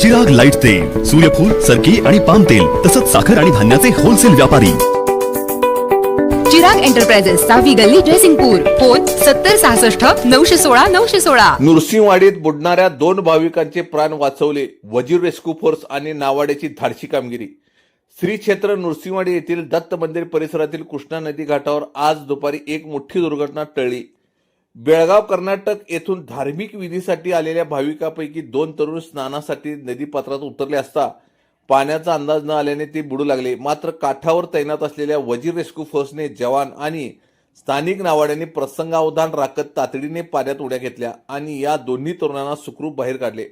Chirag light तेल सूर्यफूल सरकी आणि पाम तेल तसंच साखर आणि धान्याचे होलसेल व्यापारी. चिराग एंटरप्राइजेस सहावी गल्ली जयसिंगपूर. फोन सत्तर सहासष्ट नऊशे सोळा नऊशे सोळा. नृसिंहवाडीत बुडणाऱ्या दोन भाविकांचे प्राण वाचवले वजीर रेस्क्यू फोर्स आणि नावाड्याची धाडशी कामगिरी. श्री क्षेत्र नृसिंहवाडी येथील दत्त मंदिर परिसरातील कृष्णा नदी घाटावर आज दुपारी एक मोठी दुर्घटना टळली. बेळगाव कर्नाटक येथून धार्मिक विधीसाठी आलेल्या भाविकापैकी दोन तरुण स्नानासाठी नदीपात्रात उतरले असता पाण्याचा अंदाज न आल्याने ते बुडू लागले. मात्र काठावर तैनात असलेल्या वजीर रेस्क्यू फोर्सने जवान आणि स्थानिक नावाड्यांनी प्रसंगावधान राखत तातडीने पाण्यात उड्या घेतल्या आणि या दोन्ही तरुणांना सुखरूप बाहेर काढले.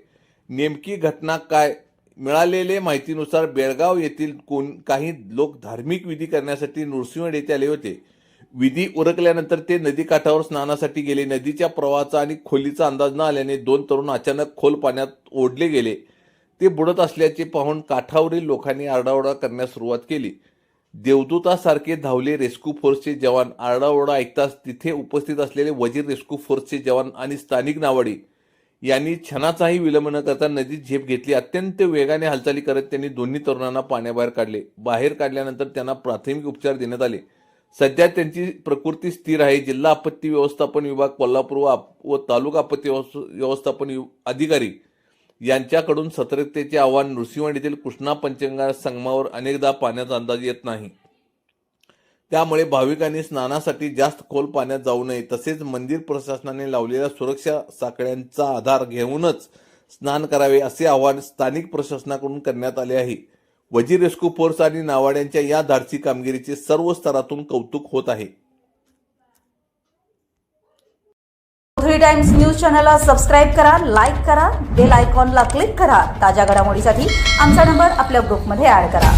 नेमकी घटना काय? मिळालेले माहितीनुसार बेळगाव येथील कोण काही लोक धार्मिक विधी करण्यासाठी नृसिंहड येथे आले होते. विधी उरकल्यानंतर ते नदीकाठावर स्नानासाठी गेले. नदीच्या प्रवाहाचा आणि खोलीचा अंदाज न आल्याने दोन तरुण अचानक खोल पाण्यात ओढले गेले. ते बुडत असल्याचे पाहून काठावरील लोकांनी आरडाओरडा करण्यास सुरुवात केली. देवदूतासारखे धावले रेस्क्यू फोर्सचे जवान आरडाओरडा ऐकताच तिथे उपस्थित असलेले वजीर रेस्क्यू फोर्सचे जवान आणि स्थानिक नावाडी यांनी क्षणाचाही विलंब न करता नदीत झेप घेतली. अत्यंत वेगाने हालचाली करत त्यांनी दोन्ही तरुणांना पाण्याबाहेर काढले. बाहेर काढल्यानंतर त्यांना प्राथमिक उपचार देण्यात आले. सध्या त्यांची प्रकृती स्थिर आहे. जिल्हा आपत्ती व्यवस्थापन विभाग कोल्हापूर व आप- व तालुका आपत्ती व्यवस्थापन अधिकारी यांच्याकडून सतर्कतेचे आव्हान नृसिंहवाडीतील कृष्णा पंचगंगा संगमावर अनेकदा पाण्याचा अंदाज येत नाही. त्यामुळे भाविकांनी स्नानासाठी जास्त खोल पाण्यात जाऊ नये. तसेच मंदिर प्रशासनाने लावलेल्या सुरक्षा साखळ्यांचा आधार घेऊनच स्नान करावे असे आवाहन स्थानिक प्रशासनाकडून करण्यात आले आहे. वजीर रेस्क्यू फोर्स आणि नावाड्यांच्या या धाडसी कामगिरीचे सर्व स्तरातून कौतुक होत आहे. थ्री टाइम्स न्यूज चॅनलला सबस्क्राईब करा लाईक करा बेल आयकॉनला क्लिक करा. ताज्या घडामोडीसाठी आमचा नंबर आपल्या ग्रुपमध्ये ऍड करा.